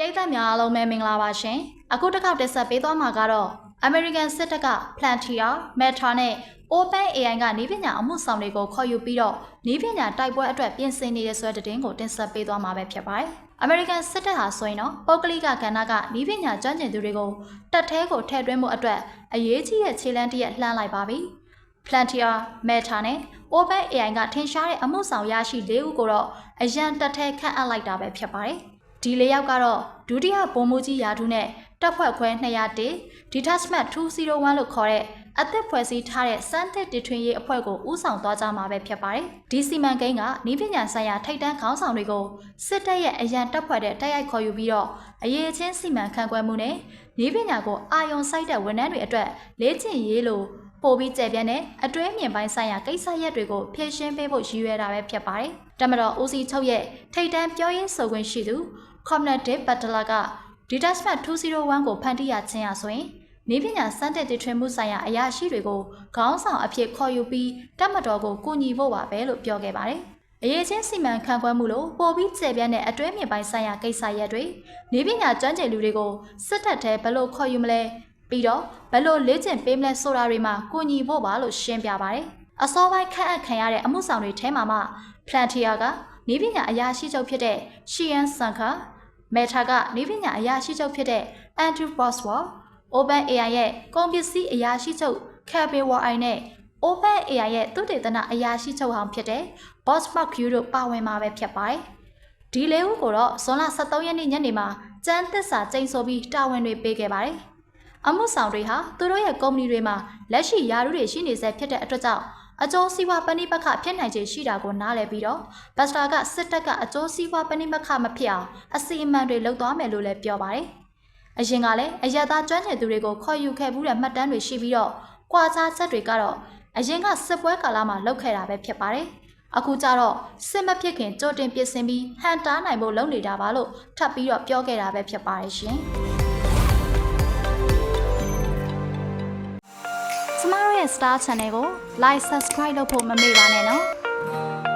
ရိသတ်များအားလုံးပဲမင်္ဂလာပါရှင်အခုတစ်ခေါက်တက်ဆက်ပေးသွားမှာကတော့ American စစ်တပ်က Plantier, Meta နဲ့ OpenAI ကနည်းပညာအမှုဆောင်တွေကိုခေါ်ယူပြီးတော့နည်းပညာတိုက်ပွဲအတွက်ပြင်ဆင်နေတဲ့ဆွဲတဲ့တင်ကိုတင်ဆက်ပေးသွားမှာပဲဖြစ်ပါတယ် American စစ်တပ်ဟာဆိုရင်တော့ပုဂ္ဂလိကကဏ္ဍကနည်းပညာကျွမ်းကျင်သူတွေကိုတပ်ထဲကိုထည့်သွင်းမှုအတွက်အရေးကြီးတဲ့ခြေလှမ်းတစ်ရက်လှမ်းလိုက်ပါပြီ Plantier, Meta နဲ့ OpenAI ကထင်ရှားတဲ့အမှုဆောင်ရရှိ၄ဦးကိုတော့အရန်တက်ထဲခန့်အပ်လိုက်တာပဲဖြစ်ပါတယ်။ ဒီ၄ယောက်ကတော့ဒုတိယဗိုလ်မှူးကြီးရာထူးနဲ့တပ်ဖွဲ့ခွဲ201 Detachment 201လို့ခေါ်တဲ့အသက်ဖွဲ့စည်းထားတဲ့စမ်းသစ်တထွင်ရေးအဖွဲ့ကိုဦးဆောင်သွားကြမှာပဲဖြစ်ပါတယ်။ဒီစီမံကိန်းကနည်းပညာဆိုင်ရာထိပ်တန်းခေါင်းဆောင်တွေကိုစစ်တပ်ရဲ့အရန်တပ်ဖွဲ့တဲ့တိုက်ရိုက်ခေါ်ယူပြီးတော့အရေးချင်းစီမံခန့်ခွဲမှုနဲ့နည်းပညာကိုအာယုံစိုက်တဲ့ဝန်ထမ်းတွေအတွက်လေ့ကျင့်ရေးလို့ပို့ပြီးကြဲပြန့်တဲ့အတွင်းမြင်ပိုင်းဆိုင်ရာကိစ္စရပ်တွေကိုဖြည့်ရှင်းပေးဖို့ရည်ရွယ်တာပဲဖြစ်ပါတယ်။တမတော်ဦးစီးချုပ်ရဲ့ထိပ်တန်းပြောရေးဆိုခွင့်ရှိသူ Cognitive Butler က Detachment 201ကိုဖန်တီးရခြင်းရဆိုရင်နေပညာစမ်းတဲ့တည်ထွင်မှုဆိုင်ရာအရာရှိတွေကိုခေါင်းဆောင်အဖြစ်ခေါ်ယူပြီးတပ်မတော်ကိုကူညီဖို့ပါပဲလို့ပြောခဲ့ပါတယ်။အရေးချင်းစီမံခန့်ခွဲမှုလို့ပို့ပြီးကျေပြန့်တဲ့အတွင်းမြင်ပိုင်းဆိုင်ရာကိစ္စရပ်တွေနေပညာကျွမ်းကျင်လူတွေကိုစစ်တပ်ထဲဘယ်လိုခေါ်ယူမလဲပြီးတော့ဘယ်လိုလေ့ကျင့်ပေးမလဲဆိုတာတွေမှာကူညီဖို့ပါလို့ရှင်းပြပါတယ်။အစောပိုင်းခန့်အပ်ခံရတဲ့အမှုဆောင်တွေထဲမှာမှ Plantier က နေပညာအရာရှိချုပ်ဖြစ်တဲ့ Shian Sankar Meta ကနေပညာအရာရှိချုပ်ဖြစ်တဲ့ Andrew Boswell OpenAI ရဲ့ကုန်ပစ္စည်းအရာရှိချုပ် Kevin Wai နဲ့ OpenAI ရဲ့သုတေသနအရာရှိချုပ်ဟောင်းဖြစ်တဲ့ Boss Mark Yu တို့ပါဝင်မှာပဲဖြစ်ပါတယ်။ဒီလေးဦးကိုတော့ဇွန်လ23ရက်နေ့ညနေမှာကျန်းသစ္စာကျိန်ဆိုပြီးတာဝန်တွေပေးခဲ့ပါတယ်။အမှုဆောင်တွေဟာသူတို့ရဲ့ကုမ္ပဏီတွေမှာလက်ရှိယာရုတွေရှိနေဆဲဖြစ်တဲ့အတွက်ကြောင့် အကျိုးစီးပွားပဏိပခဖြစ်နိုင်ခြေရှိတာကိုနားလည်ပြီးတော့ဘတ်စတာကစစ်တပ်ကအကျိုးစီးပွားပဏိပခမဖြစ်အောင်အစီအမံတွေလုပ်သွားမယ်လို့လည်းပြောပါတယ်။အရင်ကလည်းအယက်သားကျွမ်းကျင်သူတွေကိုခေါ်ယူခဲ့မှုတဲ့မှတ်တမ်းတွေရှိပြီးတော့ကွာခြားချက်တွေကတော့အရင်ကစစ်ပွဲကာလမှာလုပ်ခဲ့တာပဲဖြစ်ပါတယ်။အခုကျတော့စစ်မဖြစ်ခင်ကြိုတင်ပြင်ဆင်ပြီးဟန်တားနိုင်ဖို့လုပ်နေတာပါလို့ထပ်ပြီးတော့ပြောခဲ့တာပဲဖြစ်ပါတယ်ရှင်။ ရဲ့ Star Channel ကို Like Subscribe လုပ်ဖို့မမေ့ပါနဲ့နော်။